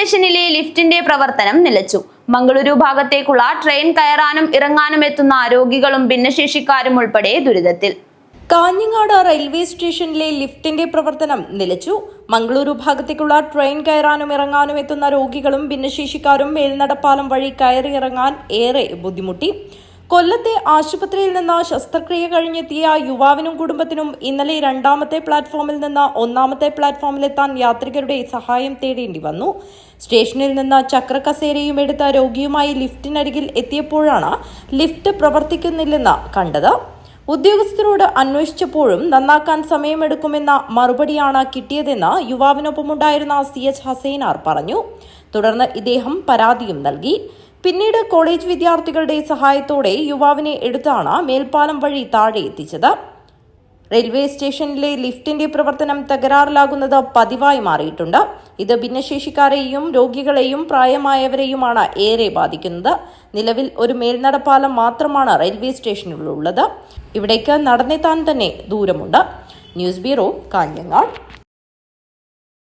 സ്റ്റേഷനിലെ ലിഫ്റ്റിന്റെ പ്രവർത്തനം നിലച്ചു. മംഗളൂരു ഭാഗത്തേക്കുള്ള ട്രെയിൻ കയറാനും ഇറങ്ങാനും എത്തുന്ന രോഗികളും ഭിന്നശേഷിക്കാരും ഉൾപ്പെടെ ദുരിതത്തിൽ. കാഞ്ഞങ്ങാട് റെയിൽവേ സ്റ്റേഷനിലെ ലിഫ്റ്റിന്റെ പ്രവർത്തനം നിലച്ചു. മംഗളൂരു ഭാഗത്തേക്കുള്ള ട്രെയിൻ കയറാനും ഇറങ്ങാനും എത്തുന്ന രോഗികളും ഭിന്നശേഷിക്കാരും മേൽനടപ്പാലം വഴി കയറി ഇറങ്ങാൻ ഏറെ ബുദ്ധിമുട്ടി. കൊല്ലത്തെ ആശുപത്രിയിൽ നിന്ന് ശസ്ത്രക്രിയ കഴിഞ്ഞെത്തിയ യുവാവിനും കുടുംബത്തിനും ഇന്നലെ രണ്ടാമത്തെ പ്ലാറ്റ്ഫോമിൽ നിന്ന് ഒന്നാമത്തെ പ്ലാറ്റ്ഫോമിലെത്താൻ യാത്രികരുടെ സഹായം തേടേണ്ടി വന്നു. സ്റ്റേഷനിൽ നിന്ന് ചക്രക്കസേരയും എടുത്ത രോഗിയുമായി ലിഫ്റ്റിനരികിൽ എത്തിയപ്പോഴാണ് ലിഫ്റ്റ് പ്രവർത്തിക്കുന്നില്ലെന്ന് കണ്ടത്. ഉദ്യോഗസ്ഥരോട് അന്വേഷിച്ചപ്പോഴും നന്നാക്കാൻ സമയമെടുക്കുമെന്ന മറുപടിയാണ് കിട്ടിയതെന്ന് യുവാവിനൊപ്പമുണ്ടായിരുന്ന സി എച്ച് ഹസൈനാർ പറഞ്ഞു. തുടർന്ന് ഇദ്ദേഹം പരാതിയും നൽകി. പിന്നീട് കോളേജ് വിദ്യാർത്ഥികളുടെ സഹായത്തോടെ യുവാവിനെ എടുത്താണ് മേൽപ്പാലം വഴി താഴെ എത്തിച്ചത്. റെയിൽവേ സ്റ്റേഷനിലെ ലിഫ്റ്റിന്റെ പ്രവർത്തനം തകരാറിലാകുന്നത് പതിവായി മാറിയിട്ടുണ്ട്. ഇത് ഭിന്നശേഷിക്കാരെയും രോഗികളെയും പ്രായമായവരെയുമാണ് ഏറെ ബാധിക്കുന്നത്. നിലവിൽ ഒരു മേൽനടപ്പാലം മാത്രമാണ് റെയിൽവേ സ്റ്റേഷനിലുള്ളത്. ഇവിടേക്ക് നടന്നെത്താൻ തന്നെ ദൂരമുണ്ട്. News bureau Kanhangad.